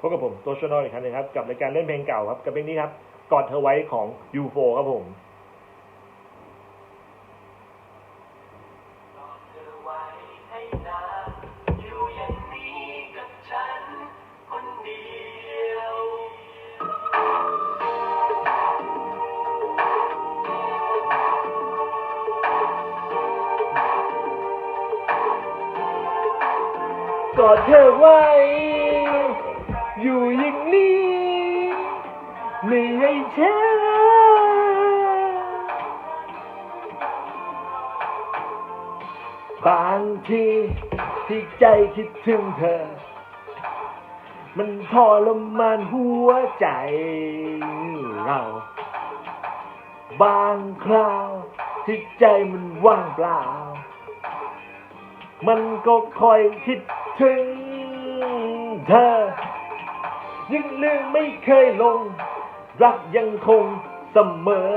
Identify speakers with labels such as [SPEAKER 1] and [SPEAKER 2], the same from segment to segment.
[SPEAKER 1] พบกับผมตัวชนอลอีกครั้งหนึงครับกับรายการเล่นเพลงเก่าครับกับเพลงนี้ครับกอดเธอไว้ของ U4 ครับผม
[SPEAKER 2] ก
[SPEAKER 1] อดเธอไว้ อยู่อย่างนี้ไม่ให้เธอบางทีที่ใจคิดถึงเธอ มันทรมานหัวใจเรา บางคราวที่ใจมันว่างเปล่า มันก็คอยคิดถึงเธอ ยังลืมไม่เคยลง รักยังคงเสมอ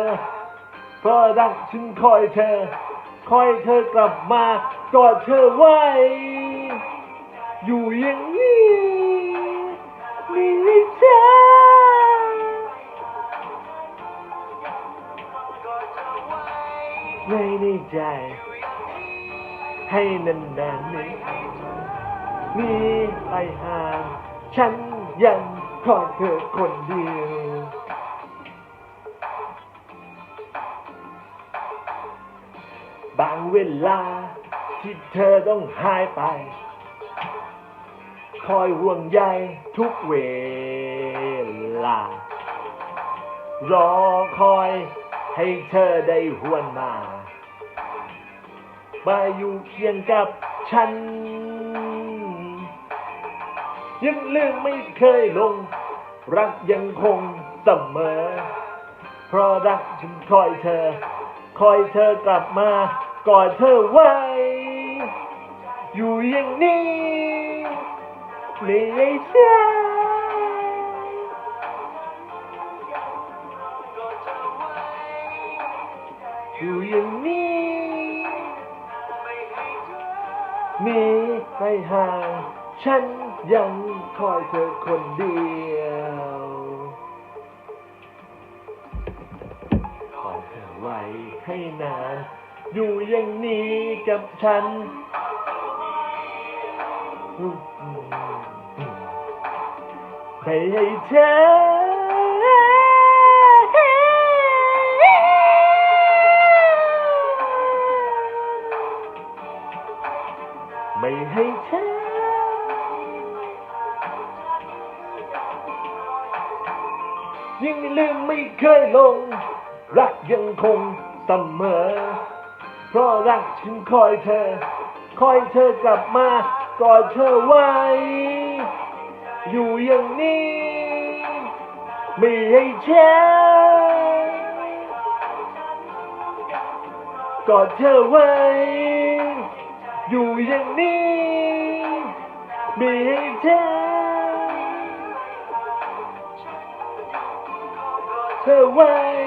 [SPEAKER 1] เพราะรักฉันคอยเธอ คอยเธอกลับมากอดเธอไว้ อยู่อย่างนี้มีให้เธอในในใจ ให้นานๆนี้มีไปหาฉัน ยังคอยเธอคนเดียวบางเวลาที่เธอต้องหายไป คอยห่วงใยทุกเวลา รอคอยให้เธอได้หวนมามาอยู่เคียงกับฉัน ยังลืมไม่เคยลง รักยังคงเสมอ เพราะรักฉันคอยเธอ คอยเธอกลับมากอดเธอไว้ อยู่อย่างนี้ไม่ให้เธออยู่อย่างนี้มีไปห่าง ฉันยังคอยเธอคนเดียว ขอเธอไว้ให้นาน อยู่อย่างนี้กับฉันไม่ให้เธอไม่ให้เธอ ยังลืมไม่เคยลง รักยังคงเสมอ เพราะรักฉันคอยเธอ คอยเธอกลับมากอดเธอไว้ อยู่อย่างนี้ ไม่ให้เธอกอดเธอไว้ อยู่อย่างนี้ ไม่ให้เธ อ